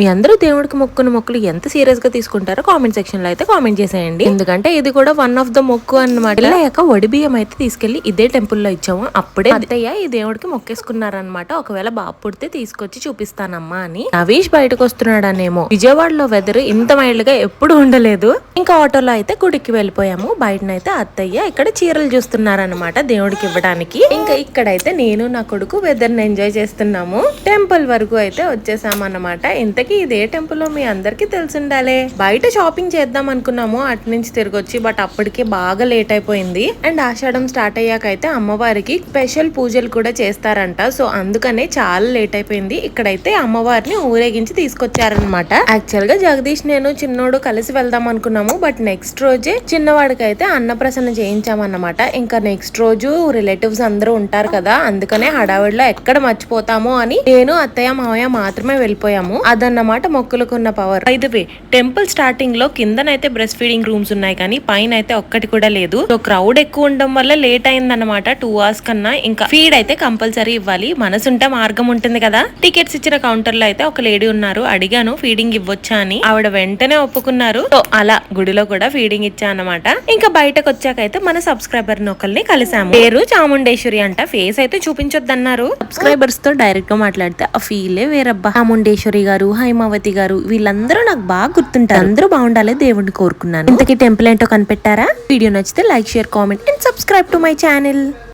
మీ అందరూ దేవుడికి మొక్కున్న మొక్కులు ఎంత సీరియస్గా తీసుకుంటారో కామెంట్ సెక్షన్లో అయితే కామెంట్ చేసేయండి. ఎందుకంటే ఇది కూడా వన్ ఆఫ్ ద మొక్కు అన్నమాట. వెళ్ళాక వడి బియ్యం అయితే తీసుకెళ్ళి ఇదే టెంపుల్లో ఇచ్చాము. అప్పుడే అత్తయ్య ఈ దేవుడికి మొక్కేసుకున్నారనమాట ఒకవేళ బాబు పుడితే తీసుకొచ్చి చూపిస్తానమ్మా అని. నవీష్ బయటకు వస్తున్నాడనేమో. విజయవాడలో వెదర్ ఇంత మైల్డ్గా ఎప్పుడు ఉండలేదు. ఇంకా ఆటోలో అయితే గుడికి వెళ్ళిపోయాము. బయటనైతే అత్తయ్య ఇక్కడ చీరలు చూస్తున్నారనమాట దేవుడికి ఇవ్వడానికి. ఇంకా ఇక్కడైతే నేను నా కొడుకు వెదర్ని ఎంజాయ్ చేస్తున్నాము. టెంపుల్ వరకు అయితే వచ్చేసామన్నమాట. ఇంతకీ ఇదే టెంపుల్ మీ అందరికి తెలిసిండాలే. బయట షాపింగ్ చేద్దాం అనుకున్నాము అటు నుంచి తిరిగి వచ్చి బట్ అప్పటికే బాగా లేట్ అయిపోయింది. అండ్ ఆషాఢం స్టార్ట్ అయ్యాక అయితే అమ్మవారికి స్పెషల్ పూజలు కూడా చేస్తారంట. సో అందుకనే చాలా లేట్ అయిపోయింది. ఇక్కడైతే అమ్మవారిని ఊరేగించి తీసుకొచ్చారనమాట యాక్చువల్గా జగదీష్ నేను చిన్నోడు కలిసి వెళ్దాం అనుకున్నాము. బట్ నెక్స్ట్ రోజే చిన్నవాడికి అయితే అన్నప్రసన్న చేయించామన్నమాట. ఇంకా నెక్స్ట్ రోజు రిలేటివ్స్ అందరూ ఉంటారు కదా అందుకనే హడావిడిలో ఎక్కడ మర్చిపోతామో అని నేను అత్తయ్య మావయ్య మాత్రమే వెళ్ళిపోయాము. అదన్నమాట మొక్కులకున్న పవర్ వే టెంపుల్ స్టార్టింగ్లో కిందనైతే బ్రెస్ట్ ఫీడింగ్ రూమ్స్ ఉన్నాయి కానీ పైన అయితే ఒక్కటి కూడా లేదు. సో క్రౌడ్ ఎక్కువ ఉండడం వల్ల లేట్ అయిందన్నమాట టూ అవర్స్ కన్నా ఇంకా ఫీడ్ అయితే కంపల్సరీ ఇవ్వాలి. మనసుంటే మార్గం ఉంటుంది కదా. టికెట్స్ ఇచ్చిన కౌంటర్లో అయితే ఒక లేడీ ఉన్నారు. అడిగాను ఫీడింగ్ ఇవ్వొచ్చా? అని. ఆవిడ వెంటనే ఒప్పుకున్నారు. సో అలా గుడిలో కూడా ఫీడింగ్ ఇచ్చా అన్నమాట ఇంకా బయటకు వచ్చాకైతే మన సబ్స్క్రైబర్ ఒకరిని కలిసాము. పేరు చాముండేశ్వరి అంట. ఫేస్ అయితే చూపించొద్దన్నారు. సబ్స్క్రైబర్స్తో డైరెక్ట్గా మాట్లాడితే ఆ ఫీలే వేరబ్బా. చాముండేశ్వరి గారు హైమావతి గారు వీళ్ళందరూ నాకు బాగా గుర్తుంటారు. అందరూ బాగుండాలి దేవుడిని కోరుకున్నాను. ఇంతకీ టెంపుల్ ఏంటో కనిపెట్టారా? వీడియో నచ్చితే like share comment and subscribe to my channel.